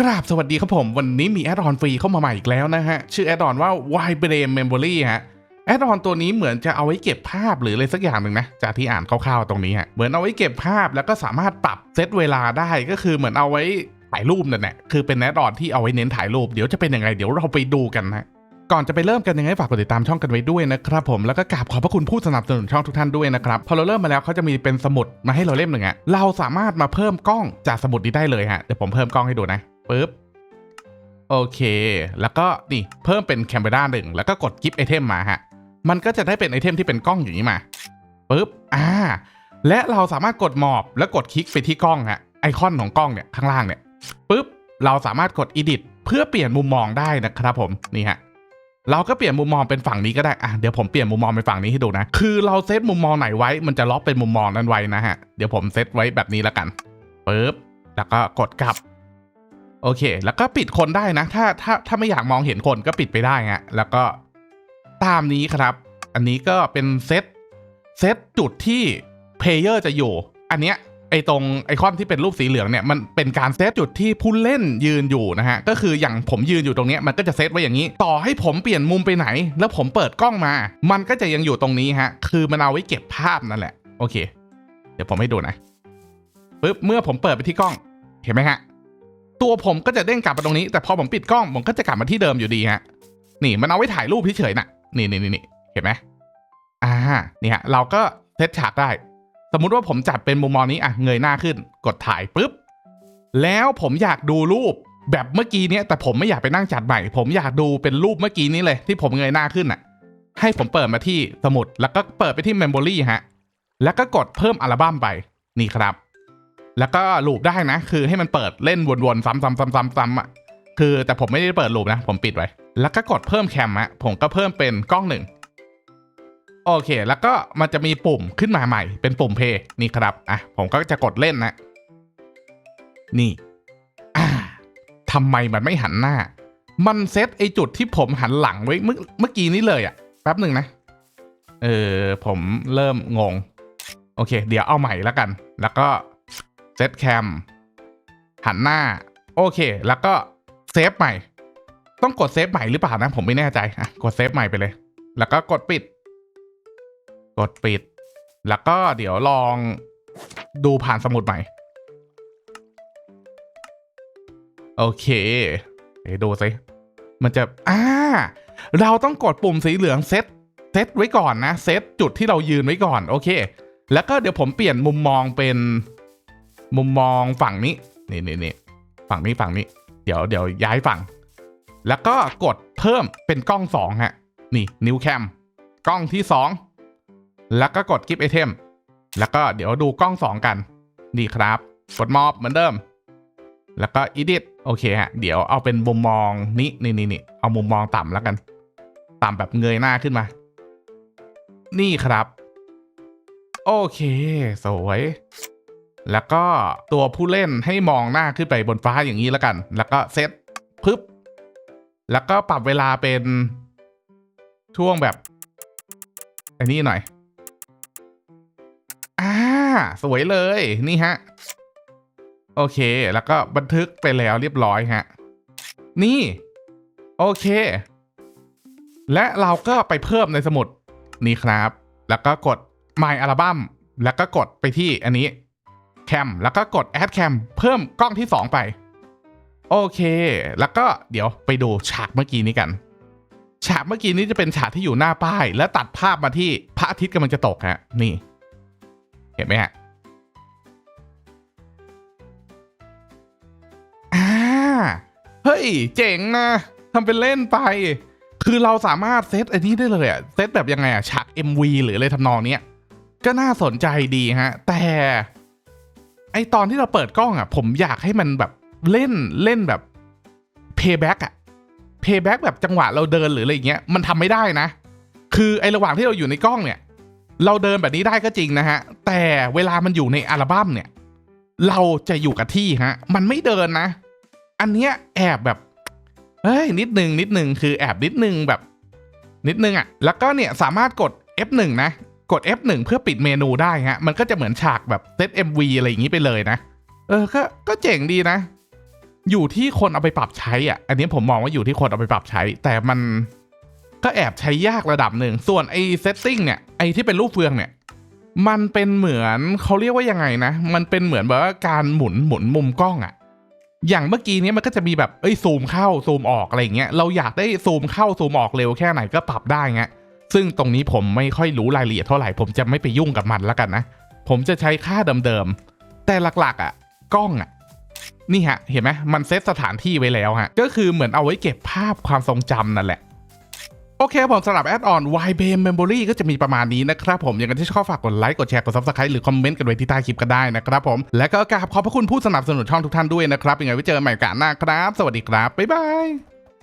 กราบสวัสดีครับผม วันนี้มีแอดออนฟรีเข้ามาใหม่อีกแล้วนะฮะ ชื่อแอดออนว่า Y Brain Memory ฮะแอดออนตัวนี้เหมือนจะเอาไว้เก็บภาพหรืออะไรสักอย่างหนึ่งนะ จากที่อ่านคร่าวๆตรงนี้ฮะเหมือนเอาไว้เก็บภาพแล้วก็สามารถปรับเซตเวลาได้ก็คือเหมือนเอาไว้ถ่ายรูปนั่นแหละคือเป็นแอดออนที่เอาไว้เน้นถ่ายรูปเดี๋ยวจะเป็นยังไงเดี๋ยวเราไปดูกันนะก่อนจะไปเริ่มกันยังไงฝากกดติดตามช่องกันไว้ด้วยนะครับผมแล้วก็กราบขอบพระคุณผู้สนับสนุนช่องทุกท่านด้วยนะครับพอเราเริ่มมาแล้วเขาจะมีเป็นสมุดมาให้เราเล่มหนึ่งอะเราสามารถมาเพิ่มกล้องจากสมุดนี้ได้เลยฮะเดี๋ยวผมเพิ่มกล้องให้ดูนะ ปึ๊บ โอเค แล้วก็นี่เพิ่มเป็นแคมเปญหนึ่งแล้วก็กดกิฟต์ไอเทมมาฮะ มันก็จะได้เป็นไอเทมที่เป็นกล้องอย่างนี้มาปึ๊บ อ่า และเราสามารถกดหมอบแล้วกดคลิกไปที่กล้องฮะ ไอคอนของกล้องเนี่ยข้างล่างเนี่ยปึ๊บ เราสามารถกด edit เพื่อเปลี่ยนมุมมองได้นะครับผม นี่ฮะเราก็เปลี่ยนมุมมองเป็นฝั่งนี้ก็ได้ อะ เดี๋ยวผมเปลี่ยนมุมมองเป็นฝั่งนี้ให้ดูนะ คือเราเซตมุมมองไหนไว้ มันจะล็อกเป็นมุมมองนั้นไว้นะฮะ เดี๋ยวผมเซตไว้แบบนี้แล้วกันปึ๊บ แล้วก็กดกลับ โอเค แล้วก็ปิดคนได้นะ ถ้าถ้าถ้าไม่อยากมองเห็นคนก็ปิดไปได้ฮะแล้วก็ตามนี้ครับ อันนี้ก็เป็นเซตเซตจุดที่เพลเยอร์จะอยู่ อันเนี้ยไอตรงไอคอนที่เป็นรูปสีเหลืองเนี่ยมันเป็นการเซตจุดที่ผู้เล่นยืนอยู่นะฮะ ก็คืออย่างผมยืนอยู่ตรงเนี้ยมันก็จะเซตไว้อย่างนี้ ต่อให้ผมเปลี่ยนมุมไปไหน แล้วผมเปิดกล้องมา มันก็จะยังอยู่ตรงนี้ฮะ คือมันเอาไว้เก็บภาพนั่นแหละ โอเค เดี๋ยวผมให้ดูนะปึ๊บเมื่อผมเปิดไปที่กล้อง เห็นไหมฮะ ตัวผมก็จะเด้งกลับมาตรงนี้ แต่พอผมปิดกล้องผมก็จะกลับมาที่เดิมอยู่ดีฮะ นี่มันเอาไว้ถ่ายรูปเฉยๆน่ะ นี่นี่นี่เห็นไหมอ่านี่ฮะเราก็เซตฉากได้ สมมุติว่าผมจัดเป็นมุมมองนี้อะเงยหน้าขึ้น กดถ่ายปุ๊บ แล้วผมอยากดูรูปแบบเมื่อกี้เนี้ยแต่ผมไม่อยากไปนั่งจัดใหม่ ผมอยากดูเป็นรูปเมื่อกี้นี้เลย ที่ผมเงยหน้าขึ้นอะ ให้ผมเปิดมาที่สมุดแล้วก็เปิดไปที่ Memory ฮะ แล้วก็กดเพิ่มอัลบั้มไป นี่ครับ แล้วก็ลูปได้นะ คือให้มันเปิดเล่นวนๆ ซ้ำๆๆๆอะคือแต่ผมไม่ได้เปิดลูปนะ ผมปิดไว้ แล้วก็กดเพิ่มแคมฮะผมก็เพิ่มเป็นกล้องหนึ่งโอเค แล้วก็มันจะมีปุ่มขึ้นมาใหม่ เป็นปุ่มเพย์นี่ครับอะผมก็จะกดเล่นนะ นี่อ่าทำไมมันไม่หันหน้า มันเซตไอจุดที่ผมหันหลังไว้เมื่อเมื่อกี้นี้เลยอะ่ะแป๊บหนึ่งนะ เออผมเริ่มงง โอเค เดี๋ยวเอาใหม่แล้วกัน แล้วก็ เซตแคมหันหน้า โอเค แล้วก็เซฟใหม่ ต้องกดเซฟใหม่หรือเปล่านะ ผมไม่แน่ใจอะกดเซฟใหม่ไปเลย แล้วก็กดปิด กดปิด แล้วก็เดี๋ยวลองดูผ่านสมุดใหม่ โอเคเดี๋ยวดูสิมันจะอ่าเราต้องกดปุ่มสีเหลืองเซตเซตไว้ก่อนนะ เซตจุดที่เรายืนไว้ก่อน โอเค แล้วก็เดี๋ยวผมเปลี่ยนมุมมองเป็น มุมมองฝั่งนี้นี่นี่นี่ฝั่งนี้ฝั่งนี้ เดี๋ยวเดี๋ยวย้ายฝั่ง แล้วก็กดเพิ่มเป็นกล้องสองฮะนี่นิ้วแคมกล้องที่สองแล้วก็กดกิฟต์ไอเทมแล้วก็เดี๋ยวดูกล้องสองกัน นี่ครับ กดมอบเหมือนเดิม แล้วก็ edit โอเคฮะเดี๋ยวเอาเป็นมุมมองนี้นี่นี่นี่เอามุมมองต่ำแล้วกัน ต่ำแบบเงยหน้าขึ้นมา นี่ครับ โอเค สวย แล้วก็ตัวผู้เล่นให้มองหน้าขึ้นไปบนฟ้าอย่างนี้แล้วกัน แล้วก็เซตปึ๊บ แล้วก็ปรับเวลาเป็นช่วงแบบอันนี้หน่อย อ่า สวยเลยนี่ฮะ โอเค แล้วก็บันทึกไปแล้วเรียบร้อยฮะ นี่ โอเค และเราก็ไปเพิ่มในสมุดนี่ครับ แล้วก็กด My Album แล้วก็กดไปที่อันนี้ Cam แล้วก็กด Add Cam เพิ่มกล้องที่ 2 ไป โอเค แล้วก็เดี๋ยวไปดูฉากเมื่อกี้นี้กัน ฉากเมื่อกี้นี้จะเป็นฉากที่อยู่หน้าป้าย แล้วตัดภาพมาที่พระอาทิตย์กำลังจะตกฮะนี่ เห็นไหมฮะอ่าเฮ้ย เจ๋งนะทำเป็นเล่นไป คือเราสามารถเซตอันนี้ได้เลยอะเซตแบบยังไงอะฉาก MV หรืออะไรทำนองเนี้ยก็น่าสนใจดีฮะ แต่ ไอตอนที่เราเปิดกล้องอะ ผมอยากให้มันแบบเล่นเล่นแบบ payback อะ payback แบบจังหวะเราเดินหรืออะไรอย่างเงี้ยมันทำไม่ได้นะ คือไอระหว่างที่เราอยู่ในกล้องเนี่ย เราเดินแบบนี้ได้ก็จริงนะฮะ แต่เวลามันอยู่ในอัลบั้มเนี่ย เราจะอยู่กับที่ฮะ มันไม่เดินนะ อันเนี้ยแอบแบบเฮ้ยนิดนึงนิดนึงคือแอบนิดนึงแบบ นิดนึงอะ่ะ แล้วก็เนี่ยสามารถกด F1 นะ กด F1 เพื่อปิดเมนูได้ฮะ มันก็จะเหมือนฉากแบบเซต MV อะไรอย่างนี้ไปเลยนะ เออ ก็ ก็เจ๋งดีนะ อยู่ที่คนเอาไปปรับใช้อะ อันนี้ผมมองว่าอยู่ที่คนเอาไปปรับใช้ แต่มันก็แอบใช้ยากระดับหนึ่ง ส่วนไอ้เซตติ้งเนี่ย ไอ้ที่เป็นรูปเฟืองเนี่ย มันเป็นเหมือนเขาเรียกว่ายังไงนะ มันเป็นเหมือนแบบว่าการหมุนหมุนมุมกล้องอะอย่างเมื่อกี้นี้มันก็จะมีแบบ เอ้ยซูมเข้าซูมออกอะไรอย่างเงี้ย เราอยากได้ซูมเข้าซูมออกเร็วแค่ไหนก็ปรับได้เงี้ย ซึ่งตรงนี้ผมไม่ค่อยรู้รายละเอียดเท่าไหร่ ผมจะไม่ไปยุ่งกับมันแล้วกันนะ ผมจะใช้ค่าเดิมๆ แต่หลักๆอะกล้องอะนี่ฮะ เห็นไหมมันเซตสถานที่ไว้แล้วฮะ ก็คือเหมือนเอาไว้เก็บภาพความทรงจำนั่นแหละโอเคผมสำหรับแอดออน y b a m Memory ก็จะมีประมาณนี้นะครับผม อยังไงที่ชอบฝากกดไลค์ กดแชร์ กด subscribe หรือคอมเมนต์กันไว้ที่ใต้คลิปก็ได้นะครับผม และก็กราบขอบพระคุณผู้สนับสนุนช่องทุกท่านด้วยนะครับ ยังไงไว้เจอกันใหม่โอกาสหน้าครับ สวัสดีครับ บ๊ายบาย